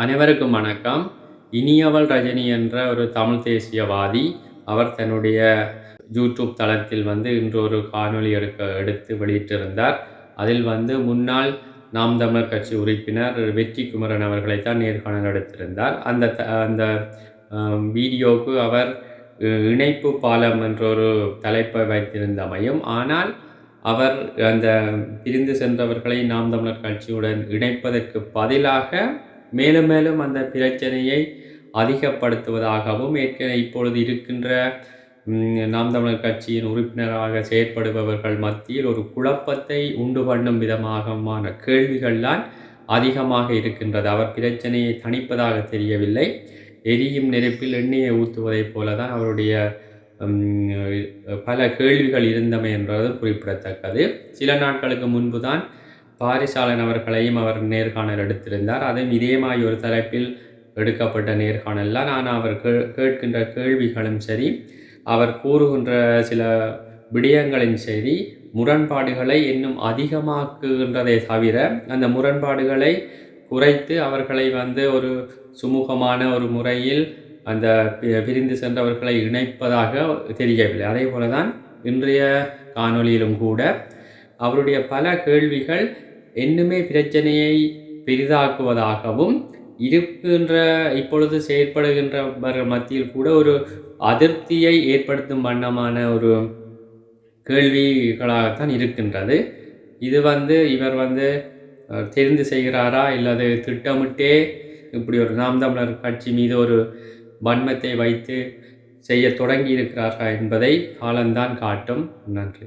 அனைவருக்கும் வணக்கம். இனியவள் ரஜினி என்ற ஒரு தமிழ் தேசியவாதி அவர் தன்னுடைய யூடியூப் தளத்தில் வந்து இன்று ஒரு காணொளி எடுக்க எடுத்து வெளியிட்டிருந்தார். அதில் வந்து முன்னாள் நாம் தமிழர் கட்சி உறுப்பினர் வெற்றி குமரன் அவர்களை தான் நேர்காணல் எடுத்திருந்தார் அந்த த- அந்த வீடியோவுக்கு அவர் இணைப்பு பாலம் என்ற ஒரு தலைப்பை வைத்திருந்தமையும் ஆனால் அவர் அந்த பிரிந்து சென்றவர்களை நாம் தமிழர் கட்சியுடன் இணைப்பதற்கு பதிலாக மேலும் மேலும் அந்த பிரச்சனையை அதிகப்படுத்துவதாகவும் ஏற்கனவே இப்பொழுது இருக்கின்ற நாம் தமிழர் கட்சியின் உறுப்பினராக செயற்படுபவர்கள் மத்தியில் ஒரு குழப்பத்தை உண்டு பண்ணும் விதமாகமான கேள்விகள்தான் அதிகமாக இருக்கின்றது. அவர் பிரச்சனையை தணிப்பதாக தெரியவில்லை. எரியும் நெருப்பில் எண்ணெயை ஊற்றுவதைப் போல தான் அவருடைய பல கேள்விகள் இருந்தமை என்றது குறிப்பிடத்தக்கது. சில நாட்களுக்கு முன்பு தான் பாரிசாலன் அவர்களையும் அவர் நேர்காணல் எடுத்திருந்தார். அதையும் இதே மாதிரி ஒரு தலைப்பில் எடுக்கப்பட்ட நேர்காணலில் நான் அவர் கே கேட்கின்ற கேள்விகளும் சரி அவர் கூறுகின்ற சில விடயங்களின் சரி முரண்பாடுகளை இன்னும் அதிகமாக்குகின்றதை தவிர அந்த முரண்பாடுகளை குறைத்து அவர்களை வந்து ஒரு சுமூகமான ஒரு முறையில் அந்த பிரிந்து சென்றவர்களை இணைப்பதாக தெரியவில்லை. அதே போல தான் இன்றைய காணொளியிலும் கூட அவருடைய பல கேள்விகள் இன்னுமே பிரச்சனையை பெரிதாக்குவதாகவும் இருக்கின்ற இப்பொழுது செயற்படுகின்றவர்கள் மத்தியில் கூட ஒரு அதிருப்தியை ஏற்படுத்தும் வண்ணமான ஒரு கேள்விகளாகத்தான் இருக்கின்றது. இது வந்து இவர் வந்து தெரிந்து செய்கிறாரா? இல்லது திட்டமிட்டே இப்படி ஒரு நாம் தமிழர் கட்சி மீது ஒரு வன்மத்தை வைத்து செய்ய தொடங்கி இருக்கிறார்களா என்பதை காலம்தான் காட்டும். நன்றி.